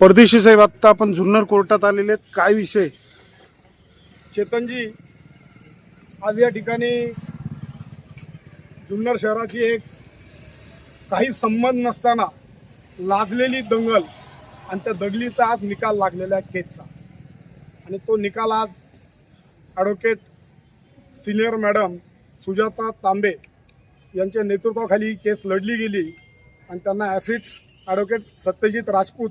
परदेशी साहेब आत्ता आपण जुन्नर कोर्टात आलेले आहेत. काय विषय? चेतनजी आज या ठिकाणी जुन्नर शहराची एक काही संबंध नसताना लादलेली दंगल आणि त्या दंगलीचा आज निकाल लागलेला आहे केसचा. आणि तो निकाल आज advocate senior madam Sujata Tambe यांच्या नेतृत्वाखाली केस लढली गेली आणि त्यांना ॲसिड्स ॲडव्होकेट सत्यजित राजपूत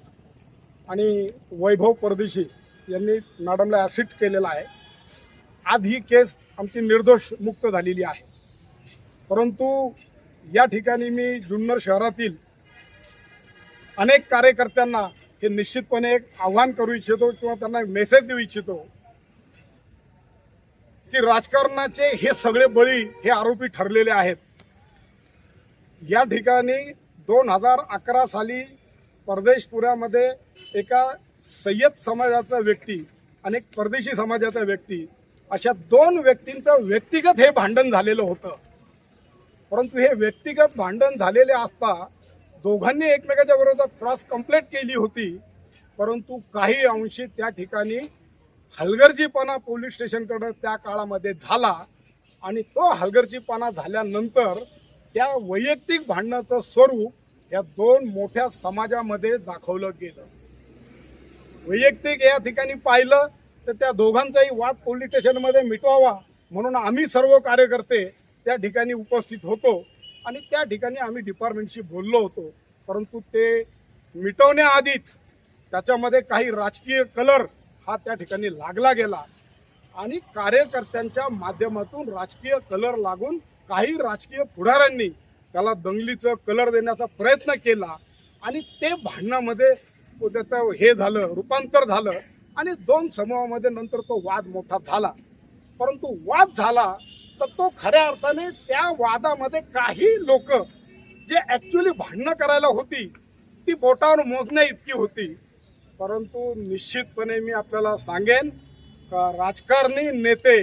आणि वैभव परदेशी यांनी मॅडमला ॲसिट केलेला आहे. आज ही केस आमची निर्दोष मुक्त झालेली आहे. परंतु या ठिकाणी मी जुन्नर शहरातील अनेक कार्यकर्त्यांना हे निश्चितपणे एक आव्हान करू इच्छितो किंवा त्यांना मेसेज देऊ इच्छितो की राजकारणाचे हे सगळे बळी हे आरोपी ठरलेले आहेत. या ठिकाणी दोन हजार अकरा साली परदेशपुऱ्यामध्ये एका सय्यद समाजाचा व्यक्ती आणि एक परदेशी समाजाचा व्यक्ती अशा दोन व्यक्तींचं व्यक्तिगत हे भांडण झालेलं होतं. परंतु हे व्यक्तिगत भांडण झालेले असता दोघांनी एकमेकाच्या बरोबर क्रॉस कंप्लेंट केली होती. परंतु काही अंशी त्या ठिकाणी हलगर्जीपणा पोलीस स्टेशनकडं त्या काळामध्ये झाला आणि तो हलगर्जीपणा झाल्यानंतर त्या वैयक्तिक भांडणाचं स्वरूप या दोन मोठ्या समाजामध्ये दाखवलं गेलं. वैयक्तिक या ठिकाणी पाहिलं तर त्या दोघांचाही वाद पोलीस स्टेशनमध्ये मिटवावा म्हणून आम्ही सर्व कार्यकर्ते त्या ठिकाणी उपस्थित होतो आणि त्या ठिकाणी आम्ही डिपार्टमेंटशी बोललो होतो. परंतु ते मिटवण्याआधीच त्याच्यामध्ये काही राजकीय कलर हा त्या ठिकाणी लागला गेला आणि कार्यकर्त्यांच्या माध्यमातून राजकीय कलर लागून काही राजकीय पुढाऱ्यांनी त्याला दंगलीचं कलर देण्याचा प्रयत्न केला आणि ते भांडणामध्ये त्याचं हे झालं रूपांतर झालं आणि दोन समूहामध्ये नंतर तो वाद मोठा झाला. परंतु वाद झाला तर तो खऱ्या अर्थाने त्या वादामध्ये काही लोक जे ॲक्च्युली भांडणं करायला होती ती बोटावर मोजण्या इतकी होती. परंतु निश्चितपणे मी आपल्याला सांगेन का राजकारणी नेते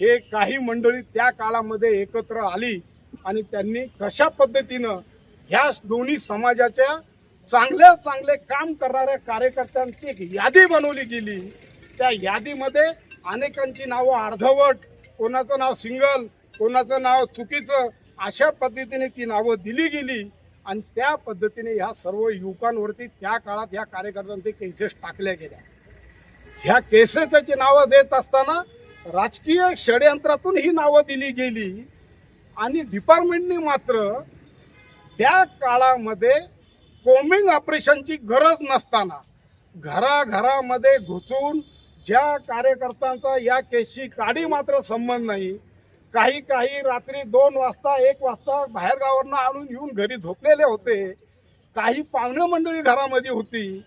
हे काही मंडळी त्या काळामध्ये एकत्र आली आणि त्यांनी कशा पद्धतीनं ह्या दोन्ही समाजाच्या चांगल्या चांगले काम करणाऱ्या कार्यकर्त्यांची एक यादी बनवली गेली. त्या यादीमध्ये अनेकांची नावं अर्धवट कोणाचं नाव सिंगल कोणाचं नाव चुकीचं अशा पद्धतीने ती नावं दिली गेली. आणि त्या पद्धतीने ह्या सर्व युवकांवरती त्या काळात ह्या कार्यकर्त्यांचे केसेस टाकल्या गेल्या ह्या केसेसची नावं देत असताना राजकीय षडयंत्रातून ही नावं दिली गेली आणि डिपार्टमेंटने मात्र त्या काळामध्ये कोमिंग ऑपरेशनची गरज नसताना घराघरामध्ये घुसून ज्या कार्यकर्त्यांचा या केसशी काडी मात्र संबंध नाही काही काही रात्री दोन वाजता एक वाजता बाहेर आणून येऊन घरी झोपलेले होते. काही पाहुणे मंडळी घरामध्ये होती.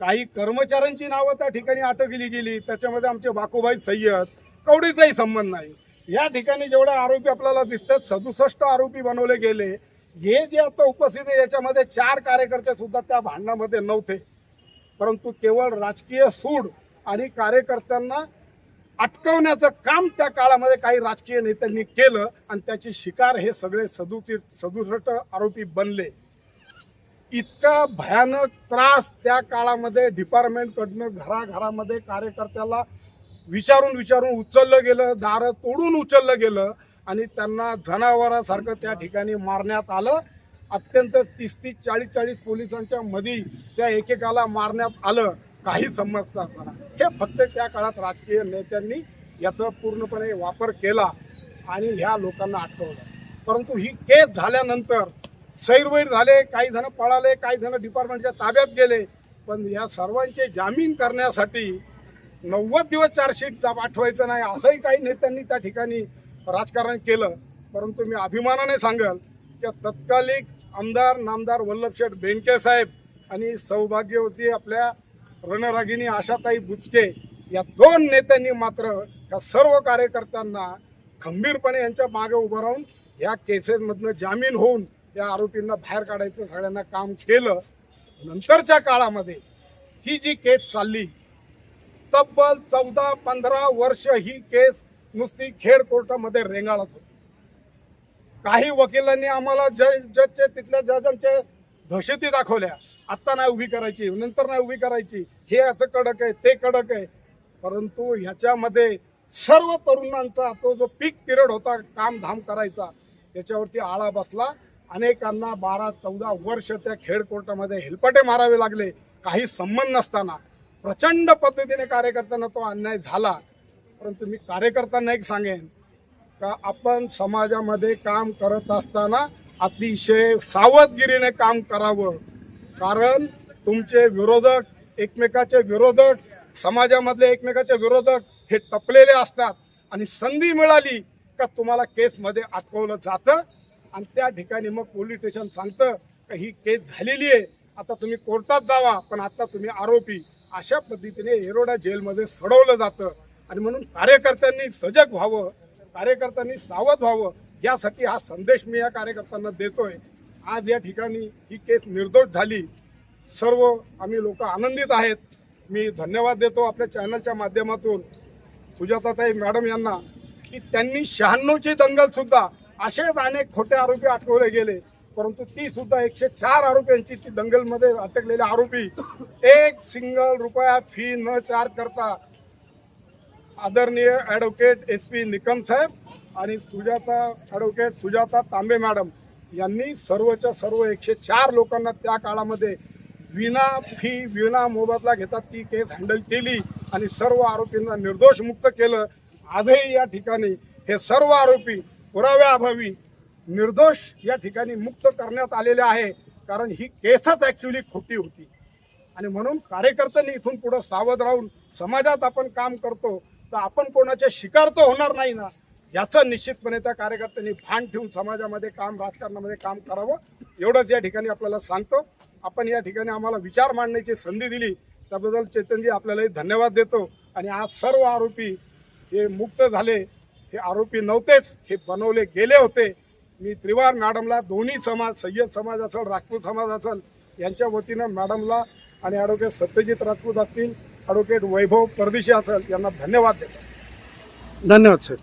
काही कर्मचाऱ्यांची नावं त्या ठिकाणी अटकली गेली. त्याच्यामध्ये आमचे बाकूबाई सय्यद कवडीचाही संबंध नाही. या ठिकाणी जेवढे आरोपी आपल्याला दिसतात सदुसष्ट आरोपी बनवले गेले. हे जे आता उपस्थित आहे याच्यामध्ये चार कार्यकर्ते सुद्धा त्या भांडणामध्ये नव्हते. परंतु केवळ राजकीय सूड आणि कार्यकर्त्यांना अटकवण्याचं काम त्या काळामध्ये काही राजकीय नेत्यांनी केलं आणि त्याची शिकार हे सगळे सदुती सदुसष्ट आरोपी बनले. इतका भयानक त्रास त्या काळामध्ये डिपार्टमेंटकडनं घराघरामध्ये कार्यकर्त्याला विचारून विचारून उचललं गेलं दारं तोडून उचललं गेलं आणि त्यांना जनावरासारखं त्या ठिकाणी मारण्यात आलं. अत्यंत तीस तीस चाळीस चाळीस पोलिसांच्या मध्ये त्या एकेकाला मारण्यात आलं. काही समजतं असताना. हे फक्त त्या काळात राजकीय नेत्यांनी याचा पूर्णपणे वापर केला आणि ह्या लोकांना अटकवलं. परंतु ही केस झाल्यानंतर सैरवैर झाले काही जण पळाले काही जण डिपार्टमेंटच्या ताब्यात गेले. पण या सर्वांचे जामीन करण्यासाठी नव्वद दिवस चार्जशीट जा- पाठवायचं नाही असंही काही नेत्यांनी त्या ठिकाणी राजकारण केलं. परंतु मी अभिमानाने सांगेल की तत्कालिक आमदार नामदार वल्लभशेठ बेनके साहेब आणि सौभाग्यवती आपल्या रणरागिनी आशाताई बुचके या दोन नेत्यांनी मात्र या सर्व कार्यकर्त्यांना खंबीरपणे यांच्या मागे उभं राहून या केसेसमधनं जामीन होऊन या आरोपींना बाहेर काढायचं सगळ्यांना काम केलं. नंतरच्या काळामध्ये ही जी केस चालली तब्बल चौदा पंधरा वर्ष ही केस नुसती खेड कोर्टामध्ये रेंगाळत होती. काही वकिलांनी आम्हाला जज जजचे तिथल्या जजांचे दहशती दाखवल्या. आत्ता नाही उभी करायची नंतर नाही उभी करायची. हे याचं कडक आहे ते कडक आहे. परंतु ह्याच्यामध्ये सर्व तरुणांचा तो जो पीक पिरियड होता काम धाम करायचा याच्यावरती आळा बसला. अनेकांना बारा चौदा वर्ष त्या खेड कोर्टामध्ये हेलपाटे मारावे लागले. काही संबंध नसताना. प्रचंड पद्धतीने कार्यकर्त्यांना तो अन्याय झाला. परंतु मी कार्यकर्त्यांना एक सांगेन का आपण समाजामध्ये काम करत असताना अतिशय सावधगिरीने काम करावं. कारण तुमचे विरोधक एकमेकाचे विरोधक समाजामधले एकमेकाचे विरोधक हे टपलेले असतात आणि संधी मिळाली का तुम्हाला केसमध्ये अटकवलं जातं आणि त्या ठिकाणी मग पोलीस स्टेशन सांगतं का ही केस झालेली आहे. आता तुम्ही कोर्टात जावा पण आता तुम्ही आरोपी अशा पद्धतीने एरोडा जेलमध्ये सडवलं जातं. आणि म्हणून कार्यकर्त्यांनी सजग व्हावं कार्यकर्त्यांनी सावध व्हावं यासाठी हा संदेश मी या कार्यकर्त्यांना देतोय. आज या ठिकाणी ही केस निर्दोष झाली. सर्व आम्ही लोक आनंदित आहेत. मी धन्यवाद देतो आपल्या चॅनलच्या माध्यमातून. सुजाताताई मॅडम यांना की त्यांनी शहाण्णवची दंगलसुद्धा असेच अनेक खोटे आरोपी आठवले गेले. परंतु ती सुद्धा एकशे चार आरोपींची ती दंगलमध्ये अटकलेले आरोपी एक सिंगल रुपया फी न चार्ज करता आदरणीय advocate S P Nikam saheb आणि सुजाता ॲडव्होकेट सुजाता तांबे मॅडम यांनी सर्वच्या सर्व एकशे चार लोकांना त्या काळामध्ये विना फी विना मोबदला घेता ती केस हँडल केली आणि सर्व आरोपींना निर्दोष मुक्त केलं. आजही या ठिकाणी हे सर्व आरोपी पुराव्याअभावी निर्दोष या ठिकाणी मुक्त करण्यात आलेले आहे कारण ही केसच ॲक्च्युली खोटी होती. आणि म्हणून कार्यकर्त्यांनी इथून पुढं सावध राहून समाजात आपण काम करतो तर आपण कोणाच्या शिकार तर होणार नाही ना? याचं निश्चितपणे त्या कार्यकर्त्यांनी भान ठेवून समाजामध्ये काम राजकारणामध्ये काम करावं एवढंच या ठिकाणी आपल्याला सांगतो. आपण या ठिकाणी आम्हाला विचार मांडण्याची संधी दिली त्याबद्दल चेतनजी आपल्यालाही धन्यवाद देतो. आणि आज सर्व आरोपी हे मुक्त झाले हे आरोपी नव्हतेच हे बनवले गेले होते. मी त्रिवार मॅडमला दोन्ही समाज सय्यद समाज असेल राजपूत समाज असेल यांच्या वतीनं मॅडमला आणि ॲडव्होकेट सत्यजित राजपूत असतील ॲडव्होकेट वैभव परदेशी असेल यांना धन्यवाद देतो. धन्यवाद सर